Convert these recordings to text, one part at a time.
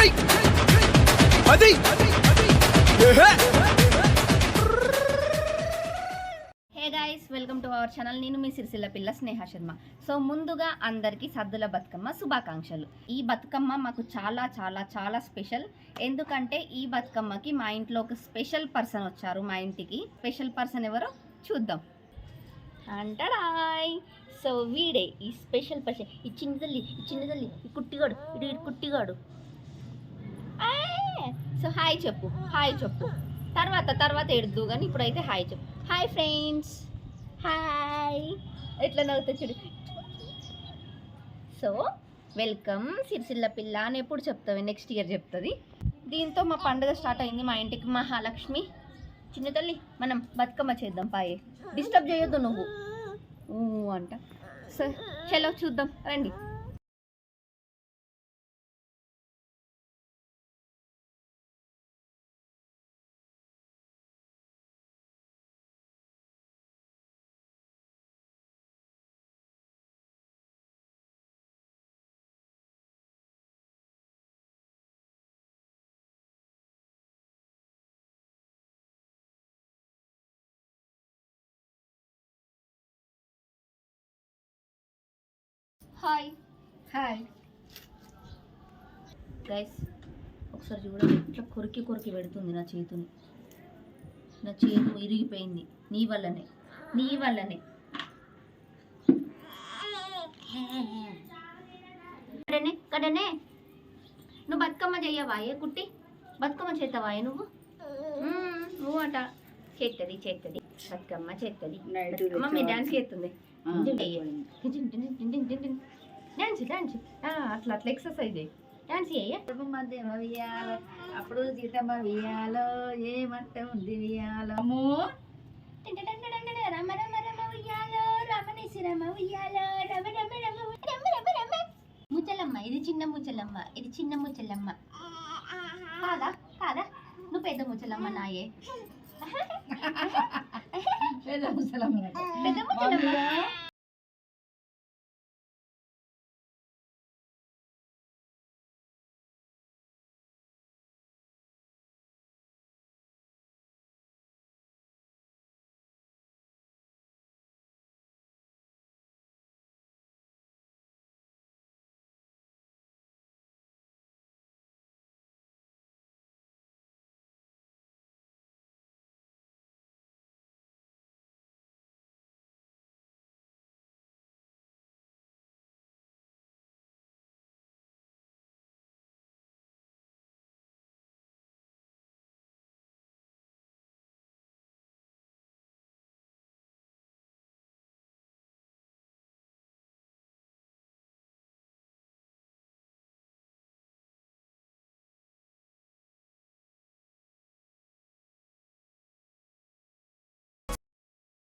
అది hey guys welcome to our channel నేను మీ సిరిసిల్ల పిల్ల స్నేహ శర్మ. సో ముందుగా అందరికీ సద్దుల బతుకమ్మ శుభాకాంక్షలు. ఈ బతుకమ్మ మాకు చాలా చాలా చాలా స్పెషల్. ఎందుకంటే ఈ బతుకమ్మకి మా ఇంట్లో ఒక స్పెషల్ పర్సన్ వచ్చారు మా ఇంటికి. స్పెషల్ పర్సన్ ఎవరో చూద్దాం. అంటడాయ్ సో వీడే ఈ స్పెషల్ పర్సన్. ఈ చిన్న తల్లి ఈ చిన్న తల్లి ఈ కుట్టిగాడు ఇటు కుట్టిగాడు. సో హాయ్ చెప్పు హాయ్ చెప్పు. తర్వాత తర్వాత ఎడుద్దు కానీ ఇప్పుడైతే హాయ్ చెప్పు. Hi friends. హాయ్. ఎట్లా నవ్వుతా చూడు. సో వెల్కమ్ సిరిసిల్ల పిల్ల అని ఎప్పుడు చెప్తావి నెక్స్ట్ ఇయర్ చెప్తుంది. దీంతో మా పండుగ స్టార్ట్ అయింది మా ఇంటికి మహాలక్ష్మి. చిన్న తల్లి మనం బతుకమ్మ చేద్దాం పాయే. డిస్టర్బ్ చేయొద్దు నువ్వు. అంట. సో చలో చూద్దాం రండి. హాయ్. హాయ్. గైస్ ఒకసారి చూడండి ఇట్లా కొరికి కొరికి పెడుతుంది నా చేతిని నా చేతు ఇరిగిపోయింది. నీ వల్లనే. నీ వల్లనే. కడనే కడనే. నువ్వు బతుకమ్మ చెయ్యవాయే కుట్టి? బతుకమ్మ చేస్తావాయే నువ్వు? నువ్వు అట చేస్తుంది చేస్తుంది బతుకమ్మ చేస్తుంది నైట్ బతుకమ్మ మీ డాన్స్ చేస్తుంది. డాన్స్ డాన్స్ అట్లా అట్లా ఎక్సర్సైజ్ డాన్స్ వియాలో అప్పుడు సీతమ్మ వియాలో ఏమంటే ఉంది వియాలో అమ్మో రమ రమ రమ ఉయ్యాలో రమణేసి రమ ఉయ్యాలో రమ రమ రమ రమ రమ రమ ముచ్చలమ్మ ఇది చిన్న ముచ్చలమ్మ ఇది చిన్న ముచ్చలమ్మ కాదా కాదా నువ్వు పెద్ద ముచ్చలమ్మ నాయే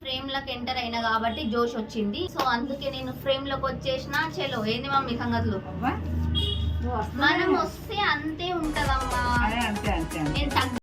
ఫ్రేమ్లోకి ఎంటర్ అయినా కాబట్టి జోష్ వచ్చింది. సో అందుకే నేను ఫ్రేమ్లోకి వచ్చేసిన. చలో ఏంది మమ్మీ సంగతులు? మనం వస్తే అంతే ఉంటదమ్మా. నేను తగ్గ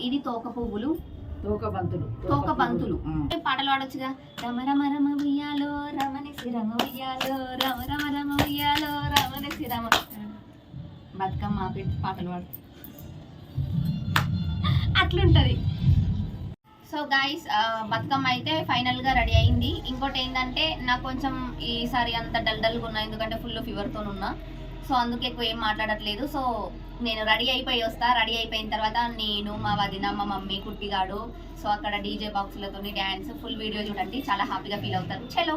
ఇది తోక పువ్వులు. తోక బంతులు తోక బంతులు ఆ. పాటలు పాడొచ్చుగా? రమ రమ రమ ఉయ్యాలో రమణి రమ ఉయ్యాలో రమ రమ రమ ఉయ్యాలో రమణి రమ. బతుకమ్మ పెట్టి పాటలు పాడు. అట్లుంటది. సో గైస్ బతుకమ్మ అయితే ఫైనల్గా రెడీ అయింది. ఇంకోటి ఏంటంటే నాకు కొంచెం ఈసారి అంత డల్ డల్గా ఉన్నా ఎందుకంటే ఫుల్ ఫీవర్తో ఉన్నా సో అందుకే ఎక్కువ ఏం మాట్లాడట్లేదు. సో నేను రెడీ అయిపోయి వస్తా. రెడీ అయిపోయిన తర్వాత నేను మా వదిన మా మమ్మీ కుట్టిగాడు. సో అక్కడ డీజే బాక్సులతో డ్యాన్స్ ఫుల్ వీడియో చూడండి. చాలా హ్యాపీగా ఫీల్ అవుతారు. చలో.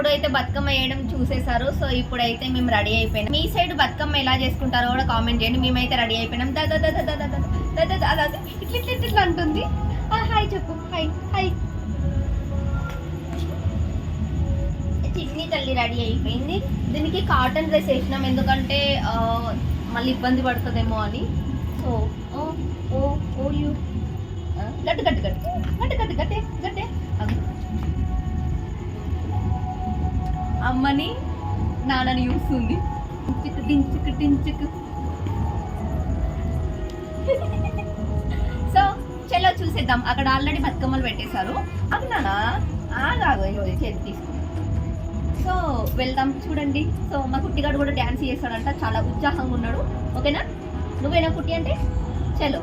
ఎప్పుడు అయితే బతుకమ్మ వేయడం చూసేశారు సో ఇప్పుడైతే మేము రెడీ అయిపోయినాం మీ సైడ్ బతుకమ్మ ఎలా చేసుకుంటారో కూడా కామెంట్ చేయండి మేమైతే రెడీ అయిపోయినాం దా దా దా దా దా దా దా ఇట్లా ఇట్లా ఇట్లా అంటుంది హాయ్ చెప్పు హాయ్ హాయ్ చిన్ని తల్లి రెడీ అయిపోయింది దీనికి కాటన్ డ్రెస్ వేసినాం ఎందుకంటే మళ్ళీ ఇబ్బంది పడుతుందేమో అని so oh oh oh you గట్టు గట్టు గట్టు గట్టు గట్టు గట్టే గట్టే అమ్మని నాన్నని చూస్తుంది. టించుకు టించుకు సో చెల్లో చూసేద్దాం. అక్కడ ఆల్రెడీ బతుకమ్మలు పెట్టేశారు. అవి నానా ఆగాగు ఇగో చేతి తీసుకుని సో వెళ్దాం చూడండి. సో మా కుట్టిగాడు కూడా డ్యాన్స్ చేస్తాడంట. చాలా ఉత్సాహంగా ఉన్నాడు. ఓకేనా? నువ్వేనా కుట్టి అంటే? చలో